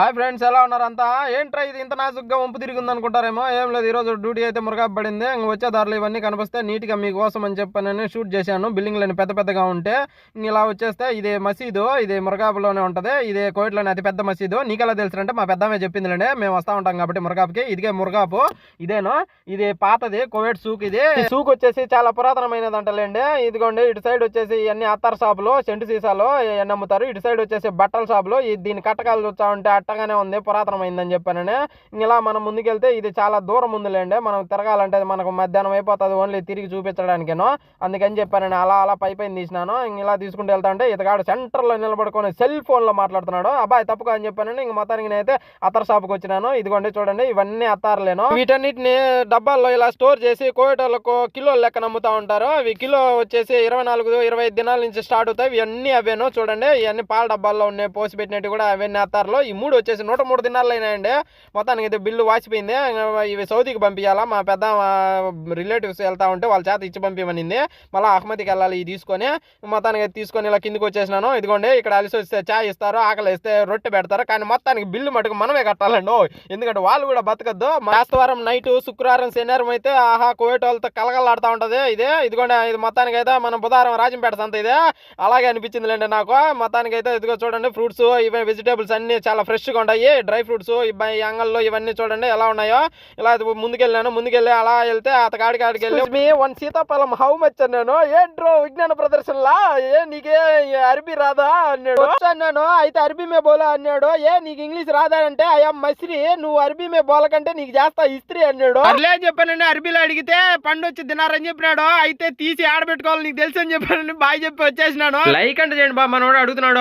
Hi friends ఎలా ఉన్నారంతా ఏంట్రా ఇది? ఇంత నాజుగ్గా వంపు తిరిగింది అనుకుంటారేమో? ఏం లేదు ఈ రోజు డ్యూటీ అయితే మురగా పడింది ఇంక వచ్చే దారిలో ఇవన్నీ కనిపిస్తే నీట్గా మీకోసం అని చెప్పని షూట్ చేశాను. బిల్డింగ్లని పెద్ద పెద్దగా ఉంటే ఇలా వచ్చేస్తే ఇది మసీదు ఇది మురగాపులోనే ఉంటది. ఇది కోయిట్లోనే అతి పెద్ద మసీదు. నీకెలా తెలుసురంటే మా పెద్దమే చెప్పిందిలేండి. మేము వస్తా ఉంటాం కాబట్టి మురగాపుకి. ఇదిగే మురగాపు ఇదేను ఇది పాతది కోవిడ్ సూక్ ఇది. సూక్ వచ్చేసి చాలా పురాతనమైనది అంటలేండి ఇదిగోండి ఇటు సైడ్ వచ్చేసి ఇవన్నీ అత్తారు షాపులు సెంటు సీసాలు ఇవన్నీ అమ్ముతారు. ఇటు సైడ్ వచ్చేసి బట్టల షాపులు. దీన్ని దీని కట్టకాలు చూస్తా ఉంటే అట్టగానే ఉంది పురాతనమైందని చెప్పానని. ఇలా మనం ముందుకెళ్తే ఇది చాలా దూరం ఉందిలేండి. మనం తిరగాలంటే అది మనకు మధ్యాహ్నం అయిపోతుంది ఓన్లీ తిరిగి చూపించడానికేనో. అందుకని చెప్పానని అలా అలా పై పైన తీసినాను. ఇలా తీసుకుంటూ వెళ్తా ఉంటే ఇతగాడు సెంటర్లో నిలబడుకొని సెల్ ఫోన్లో మాట్లాడుతున్నాడు. అబ్బాయి తప్పుగా అని చెప్పానని ఇంక మొత్తానికి నేనైతే అత్తర్ షాప్కి వచ్చినాను. ఇదిగోండి చూడండి ఇవన్నీ అత్తారులేను. వీటన్నిటిని డబ్బాల్లో ఇలా స్టోర్ చేసి కోయటోళ్ళకు కిలో లెక్కన అమ్ముతా ఉంటారు. ఇవి కిలో వచ్చేసి ఇరవై నాలుగు ఇరవై దినాల నుంచి స్టార్ట్ అవుతాయి. ఇవన్నీ అవేను చూడండి. ఇవన్నీ పాల డబ్బాల్లో ఉన్నాయి పోసి పెట్టినట్టు కూడా అవన్నీ అత్తారులో. ఈ మూడు వచ్చేసి నూట మూడు దినాలు అయినాయండి మొత్తానికి అయితే బిల్లు వాచిపోయింది. ఇవి సౌదీకి పంపించాలా మా పెద్ద రిలేటివ్స్ వెళ్తా ఉంటే వాళ్ళ చేత ఇచ్చి పంపించమనింది మళ్ళీ అహ్మద్కి వెళ్ళాలి ఇది తీసుకొని. మొత్తానికి అయితే తీసుకొని ఇలా కిందికి వచ్చేసినాను. ఇదిగోండి ఇక్కడ అలిసి వస్తే చాయ్ ఇస్తారు ఆకలి ఇస్తే రొట్టె పెడతారు. కానీ మొత్తానికి బిల్లు మటుకు మనమే కట్టాలండి. ఎందుకంటే వాళ్ళు కూడా బతకద్దు. వారం నైట్ శుక్రవారం శనివారం అయితే ఆహా కోవిడ్ వాళ్ళతో కలగలాడుతూ ఉంటది. ఇదే ఇదిగోండి ఇది మొత్తానికి అయితే మనం బుధవారం రాజంపేట సంత ఇదే. అలాగే అనిపించిందిలేండి నాకు. మొత్తానికి అయితే ఇదిగో చూడండి ఫ్రూట్స్ ఇవి వెజిటేబుల్స్ అన్ని చాలా ఫ్రెష్ ఫ్రెష్గా ఉన్నాయి డ్రై ఫ్రూట్స్ ఈ అంగల్లో ఇవన్నీ చూడండి ఎలా ఉన్నాయో. ఇలా ముందుకెళ్ళాను. ముందుకెళ్ళి అలా వెళ్తే అతగాడి కాడికి వెళ్ళి మీ వన్ సీతాఫలం హౌ మచ్ అన్నాను. ఏంట్రో విజ్ఞాన ప్రదర్శనలా? ఏ నీకే అరబీ రాదా అన్నాడు. అన్నాను అయితే అరబీ మే బోలా అన్నాడు. ఏ నీకు ఇంగ్లీష్ రాదా అంటే అయ్యా మసిరి నువ్వు అరబీ మే బోలకంటే నీకు చేస్తా ఇస్త్రీ అన్నాడు. అట్లే చెప్పానండి. అరబీలో అడిగితే పండు వచ్చి తినారని చెప్పినాడు. అయితే తీసి ఆడబెట్టుకోవాలి నీకు తెలుసు అని చెప్పానండి. బాయ్ చెప్పి వచ్చేసినాను. లైక్ అంటే చేయండి బా మనోడు అడుగుతున్నాడు.